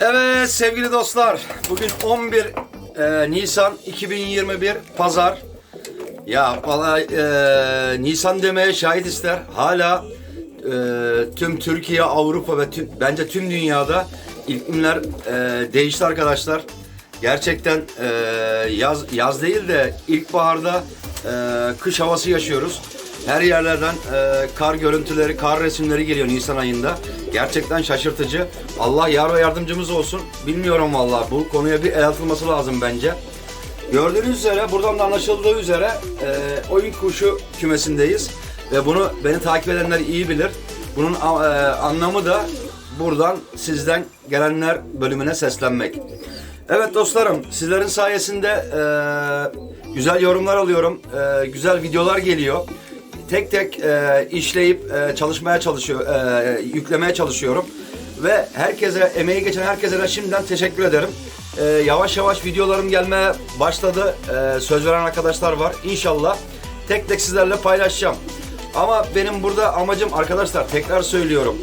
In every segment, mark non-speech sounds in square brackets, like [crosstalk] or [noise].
Evet sevgili dostlar. Bugün 11 e, Nisan 2021 Pazar. Ya valla e, Nisan demeye şahit ister. Hala e, tüm Türkiye, Avrupa ve tüm, bence tüm dünyada iklimler e, değişti arkadaşlar. Gerçekten e, yaz yaz değil de ilkbaharda e, kış havası yaşıyoruz. Her yerlerden e, kar görüntüleri, kar resimleri geliyor Nisan ayında. Gerçekten şaşırtıcı. Allah yar ve yardımcımız olsun. Bilmiyorum valla bu konuya bir el atılması lazım bence. Gördüğünüz üzere buradan da anlaşıldığı üzere e, oyun kuşu kümesindeyiz. Ve bunu beni takip edenler iyi bilir. Bunun e, anlamı da buradan sizden gelenler bölümüne seslenmek. Evet dostlarım sizlerin sayesinde e, güzel yorumlar alıyorum. E, güzel videolar geliyor. Tek tek e, işleyip e, çalışmaya çalışıyor, e, yüklemeye çalışıyorum. Ve herkese, emeği geçen herkese de şimdiden teşekkür ederim. E, yavaş yavaş videolarım gelmeye başladı. E, söz veren arkadaşlar var. İnşallah tek tek sizlerle paylaşacağım. Ama benim burada amacım arkadaşlar tekrar söylüyorum.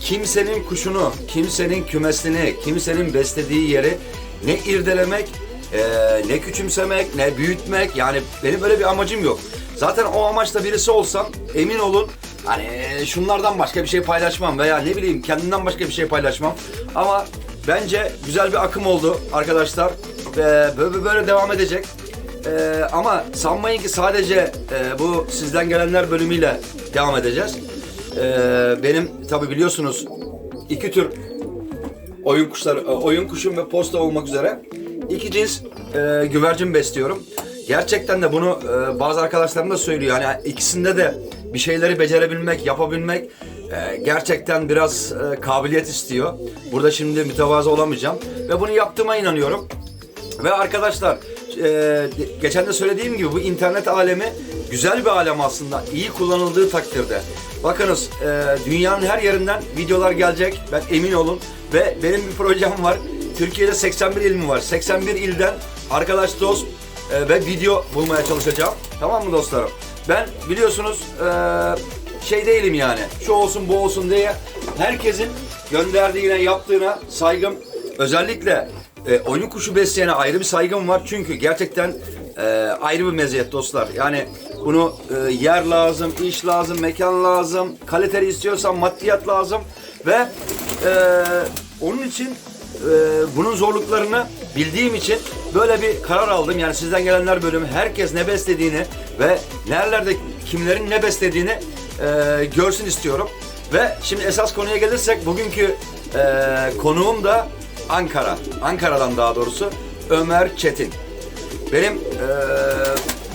Kimsenin kuşunu, kimsenin kümesini, kimsenin beslediği yeri ne irdelemek, e, ne küçümsemek, ne büyütmek. Yani benim öyle bir amacım yok. Zaten o amaçla birisi olsam emin olun hani şunlardan başka bir şey paylaşmam veya ne bileyim kendimden başka bir şey paylaşmam. Ama bence güzel bir akım oldu arkadaşlar. Ve böyle, böyle devam edecek. Ee, ama sanmayın ki sadece e, bu sizden gelenler bölümüyle devam edeceğiz. Ee, benim tabi biliyorsunuz iki tür oyun kuşları, e, oyun kuşum ve posta olmak üzere iki cins e, güvercin besliyorum. Gerçekten de bunu e, bazı arkadaşlarım da söylüyor. Yani ikisinde de bir şeyleri becerebilmek, yapabilmek e, gerçekten biraz e, kabiliyet istiyor. Burada şimdi mütevazı olamayacağım ve bunu yaptığıma inanıyorum. Ve arkadaşlar e, geçen de söylediğim gibi bu internet alemi güzel bir alem aslında. iyi kullanıldığı takdirde. Bakınız e, dünyanın her yerinden videolar gelecek. Ben emin olun. Ve benim bir projem var. Türkiye'de 81 il mi var? 81 ilden arkadaş dost e, ve video bulmaya çalışacağım. Tamam mı dostlarım? Ben biliyorsunuz e, şey değilim yani. Şu olsun bu olsun diye herkesin gönderdiğine yaptığına saygım özellikle e, oyun kuşu besleyene ayrı bir saygım var. Çünkü gerçekten e, ayrı bir meziyet dostlar. Yani bunu e, yer lazım, iş lazım, mekan lazım, kaliteli istiyorsan maddiyat lazım ve e, onun için e, bunun zorluklarını bildiğim için böyle bir karar aldım. Yani sizden gelenler bölümü herkes ne beslediğini ve nerelerde kimlerin ne beslediğini e, görsün istiyorum. Ve şimdi esas konuya gelirsek bugünkü e, konuğum da Ankara. Ankara'dan daha doğrusu Ömer Çetin. Benim e,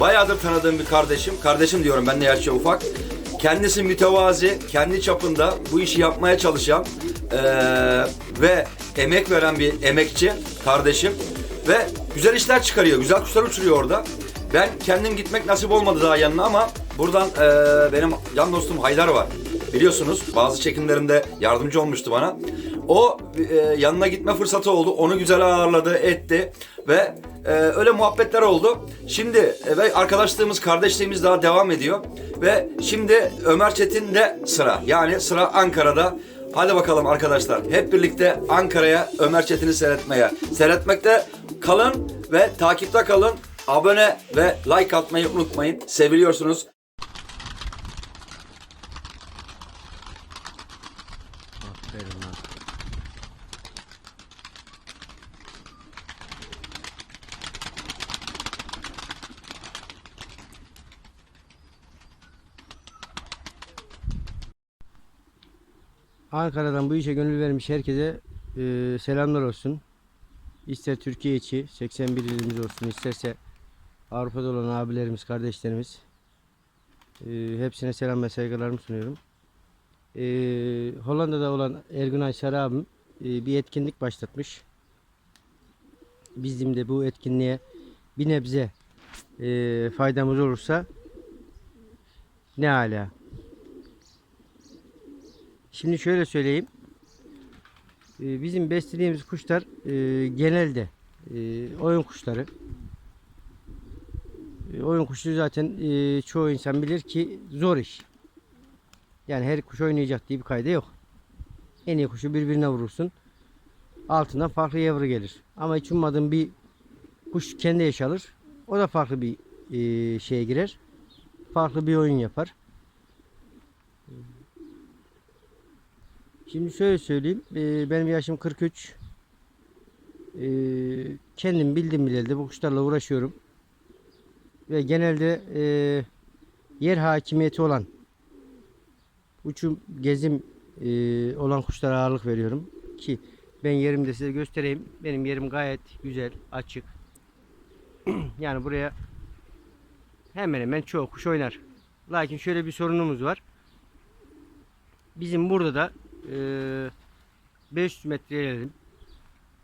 bayağıdır tanıdığım bir kardeşim. Kardeşim diyorum ben de yaşça ufak. Kendisi mütevazi, kendi çapında bu işi yapmaya çalışan e, ve emek veren bir emekçi kardeşim. Ve güzel işler çıkarıyor, güzel kuşlar uçuruyor orada. Ben kendim gitmek nasip olmadı daha yanına ama buradan e, benim can dostum Haydar var. Biliyorsunuz bazı çekimlerimde yardımcı olmuştu bana. O e, yanına gitme fırsatı oldu. Onu güzel ağırladı, etti ve e, öyle muhabbetler oldu. Şimdi e, ve arkadaşlığımız, kardeşliğimiz daha devam ediyor. Ve şimdi Ömer Çetin'de sıra. Yani sıra Ankara'da. Hadi bakalım arkadaşlar. Hep birlikte Ankara'ya Ömer Çetin'i seyretmeye. Seyretmekte kalın ve takipte kalın. Abone ve like atmayı unutmayın. Seviliyorsunuz. Ankara'dan bu işe gönül vermiş herkese e, selamlar olsun. İster Türkiye içi 81 ilimiz olsun, isterse Avrupa'da olan abilerimiz, kardeşlerimiz. E, hepsine selam ve saygılarımı sunuyorum. E, Hollanda'da olan Ergünay Sarı abim e, bir etkinlik başlatmış. Bizim de bu etkinliğe bir nebze e, faydamız olursa ne ala. Şimdi şöyle söyleyeyim. E, bizim beslediğimiz kuşlar e, genelde e, oyun kuşları. E, oyun kuşu zaten çoğu insan bilir ki zor iş. Yani her kuş oynayacak diye bir kayda yok. En iyi kuşu birbirine vurursun. Altından farklı yavru gelir. Ama hiç ummadığın bir kuş kendi eş alır. O da farklı bir şeye girer. Farklı bir oyun yapar. Şimdi şöyle söyleyeyim. e, benim yaşım 43. E, kendim bildim bileli bu kuşlarla uğraşıyorum. Ve genelde e, yer hakimiyeti olan uçum gezim e, olan kuşlara ağırlık veriyorum ki ben yerimde size göstereyim. Benim yerim gayet güzel, açık. [clears throat] yani buraya hemen hemen çoğu kuş oynar. Lakin şöyle bir sorunumuz var. Bizim burada da e, 500 metreye gelelim.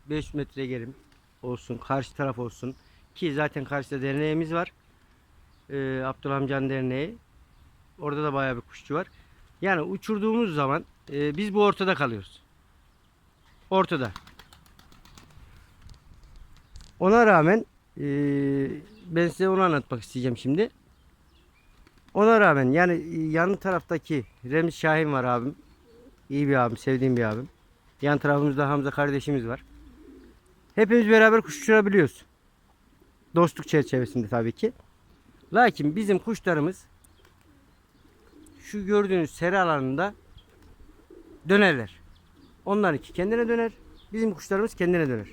500 metreye gelelim olsun. Karşı taraf olsun. Ki zaten karşıda derneğimiz var. E, Abdullah Amcan Derneği. Orada da bayağı bir kuşçu var. Yani uçurduğumuz zaman e, biz bu ortada kalıyoruz. Ortada. Ona rağmen e, ben size onu anlatmak isteyeceğim şimdi. Ona rağmen yani e, yan taraftaki Remzi Şahin var abim. İyi bir abim, sevdiğim bir abim. Yan tarafımızda Hamza kardeşimiz var. Hepimiz beraber kuş uçurabiliyoruz. Dostluk çerçevesinde tabii ki. Lakin bizim kuşlarımız şu gördüğünüz seri alanında dönerler. Onlarınki kendine döner. Bizim kuşlarımız kendine döner.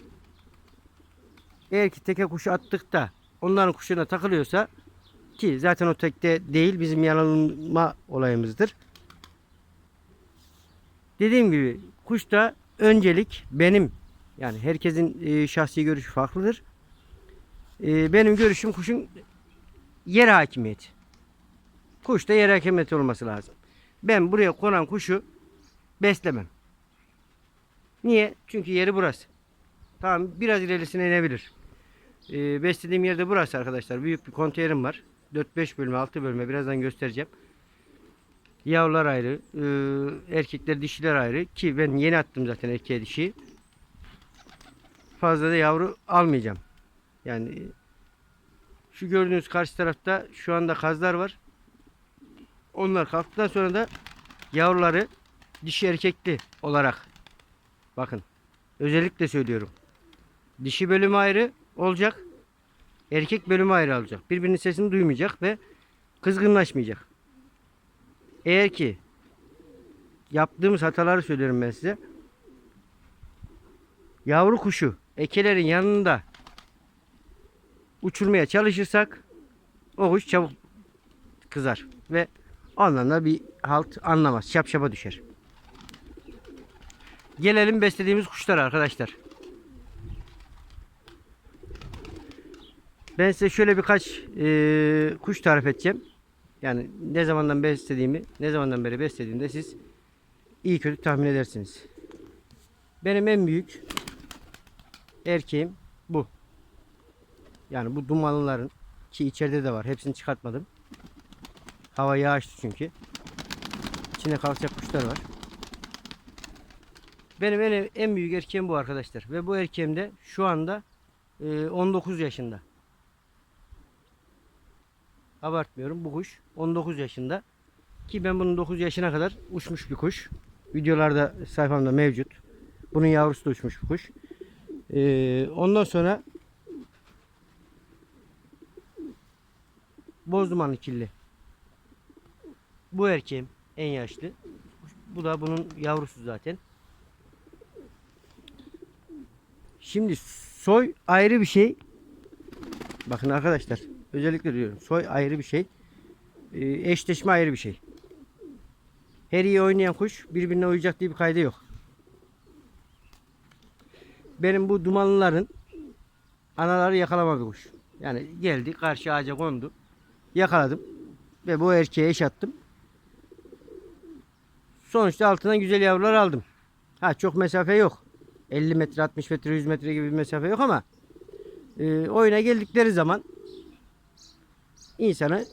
Eğer ki teke kuşu attık da onların kuşuna takılıyorsa ki zaten o tekte değil bizim yanılma olayımızdır. Dediğim gibi kuşta öncelik benim yani herkesin e, şahsi görüşü farklıdır. E, benim görüşüm kuşun yer hakimiyeti. Kuşta yer hakimiyeti olması lazım. Ben buraya konan kuşu beslemem. Niye? Çünkü yeri burası. Tamam biraz ilerisine inebilir. Ee, beslediğim yerde burası arkadaşlar. Büyük bir konteynerim var. 4-5 bölme 6 bölme birazdan göstereceğim. Yavrular ayrı. e, erkekler dişiler ayrı. Ki ben yeni attım zaten erkeğe dişi. Fazla da yavru almayacağım. Yani şu gördüğünüz karşı tarafta şu anda kazlar var. Onlar kalktıktan sonra da yavruları dişi erkekli olarak bakın özellikle söylüyorum. Dişi bölümü ayrı olacak. Erkek bölümü ayrı olacak. Birbirinin sesini duymayacak ve kızgınlaşmayacak. Eğer ki yaptığımız hataları söylüyorum ben size. Yavru kuşu ekelerin yanında uçurmaya çalışırsak o kuş çabuk kızar ve ondan da bir halt anlamaz. Şapşapa düşer. Gelelim beslediğimiz kuşlara arkadaşlar. Ben size şöyle birkaç eee, kuş tarif edeceğim. Yani ne zamandan beslediğimi, ne zamandan beri beslediğimde siz iyi kötü tahmin edersiniz. Benim en büyük erkeğim bu. Yani bu dumanlıların ki içeride de var. Hepsini çıkartmadım. Hava yağıştı çünkü. İçine kalkacak kuşlar var. Benim en, en büyük erkeğim bu arkadaşlar. Ve bu erkeğim de şu anda e, 19 yaşında. Abartmıyorum bu kuş 19 yaşında. Ki ben bunun 9 yaşına kadar uçmuş bir kuş. Videolarda sayfamda mevcut. Bunun yavrusu da uçmuş bir kuş. E, ondan sonra Bozdumanlı kirli. Bu erkeğim en yaşlı. Bu da bunun yavrusu zaten. Şimdi soy ayrı bir şey. Bakın arkadaşlar özellikle diyorum soy ayrı bir şey. Ee, eşleşme ayrı bir şey. Her iyi oynayan kuş birbirine uyacak diye bir kaydı yok. Benim bu dumanlıların anaları yakalama bir kuş. Yani geldi karşı ağaca kondu. Yakaladım. Ve bu erkeğe eş attım. Sonuçta altından güzel yavrular aldım. Ha çok mesafe yok. 50 metre, 60 metre, 100 metre gibi bir mesafe yok ama e, oyuna geldikleri zaman insanı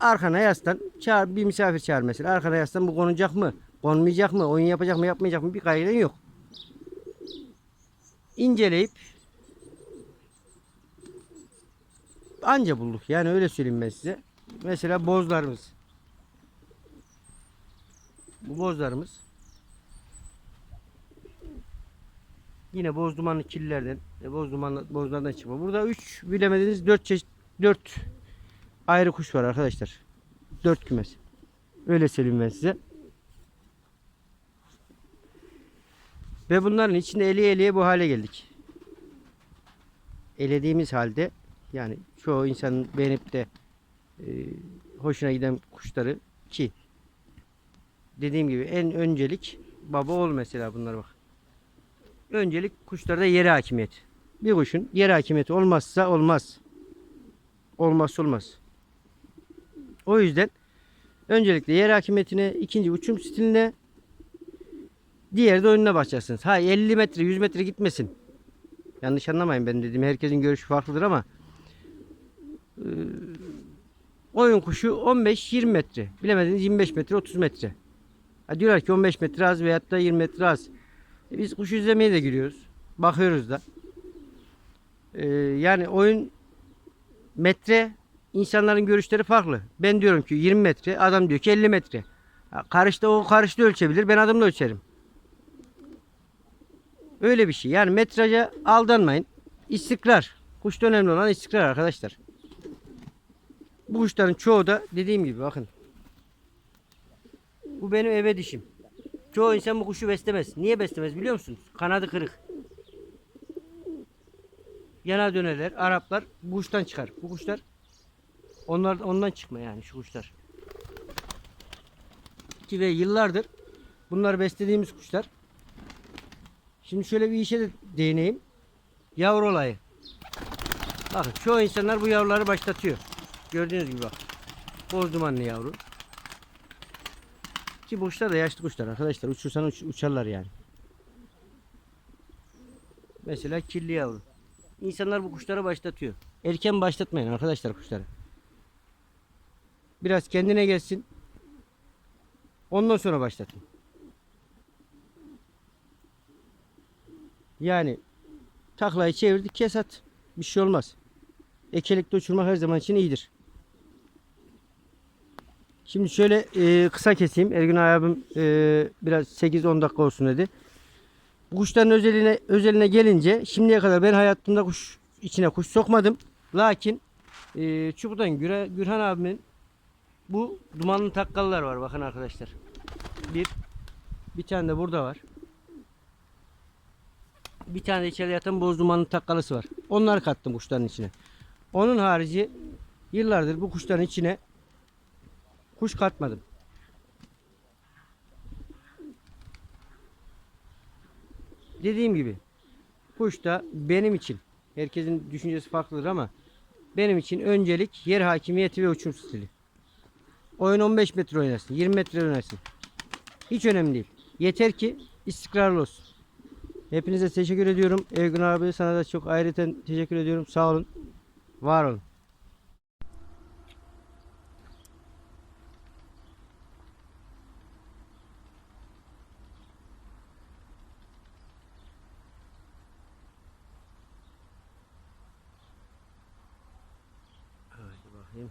arkana yaslan çağır bir misafir çağır mesela. Arkana yaslan bu konacak mı konmayacak mı oyun yapacak mı yapmayacak mı? Bir kaygıdan yok. İnceleyip anca bulduk. Yani öyle söyleyeyim ben size. Mesela bozlarımız. Bu bozlarımız Yine boz dumanlı kirlilerden, e, boz dumanlı bozlardan çıkma. Burada 3 bilemediniz 4 çeşit 4 ayrı kuş var arkadaşlar. 4 kümes. Öyle söyleyeyim ben size. Ve bunların içinde eli eliye bu hale geldik. Elediğimiz halde yani çoğu insanın beğenip de e, hoşuna giden kuşları ki dediğim gibi en öncelik baba oğul mesela bunlar bak. Öncelik kuşlarda yere hakimiyet. Bir kuşun yer hakimiyeti olmazsa olmaz. Olmazsa olmaz. O yüzden öncelikle yer hakimiyetine, ikinci uçum stiline, diğeri de oyununa başlarsınız. Ha 50 metre, 100 metre gitmesin. Yanlış anlamayın ben dediğim herkesin görüşü farklıdır ama e, oyun kuşu 15-20 metre. Bilemediniz 25 metre, 30 metre. Ha diyorlar ki 15 metre az veyahut da 20 metre az. E biz kuş izlemeye de giriyoruz. Bakıyoruz da. E, yani oyun metre insanların görüşleri farklı. Ben diyorum ki 20 metre, adam diyor ki 50 metre. Karışta o karışta ölçebilir, ben adımla ölçerim. Öyle bir şey. Yani metraja aldanmayın. İstikrar. Kuşta önemli olan istikrar arkadaşlar. Bu kuşların çoğu da dediğim gibi bakın. Bu benim eve dişim. Çoğu insan bu kuşu beslemez. Niye beslemez biliyor musunuz? Kanadı kırık. Yana dönerler. Araplar bu kuştan çıkar. Bu kuşlar onlar ondan çıkma yani şu kuşlar. Ki ve yıllardır bunlar beslediğimiz kuşlar. Şimdi şöyle bir işe de değineyim. Yavru olayı. Bakın çoğu insanlar bu yavruları başlatıyor. Gördüğünüz gibi bak. Boz dumanlı yavru. Ki kuşlar da yaşlı kuşlar arkadaşlar. Uçursan uç- uçarlar yani. Mesela kirli yavru. İnsanlar bu kuşları başlatıyor. Erken başlatmayın arkadaşlar kuşları. Biraz kendine gelsin. Ondan sonra başlatın. Yani taklayı çevirdik kes at. Bir şey olmaz. Ekelikte uçurmak her zaman için iyidir. Şimdi şöyle e, kısa keseyim. Ergün abim e, biraz 8-10 dakika olsun dedi. Bu kuşların özeline, özeline gelince şimdiye kadar ben hayatımda kuş içine kuş sokmadım. Lakin e, Çubuk'tan Güre, Gürhan abimin bu dumanlı takkalılar var bakın arkadaşlar. Bir bir tane de burada var. Bir tane de içeride yatan boz dumanlı takkalısı var. Onları kattım kuşların içine. Onun harici yıllardır bu kuşların içine kuş katmadım. Dediğim gibi kuş da benim için herkesin düşüncesi farklıdır ama benim için öncelik yer hakimiyeti ve uçum stili. Oyun 15 metre oynasın, 20 metre oynasın. Hiç önemli değil. Yeter ki istikrarlı olsun. Hepinize teşekkür ediyorum. Ergun abi sana da çok ayrıca teşekkür ediyorum. Sağ olun. Var olun. Hadi bakayım.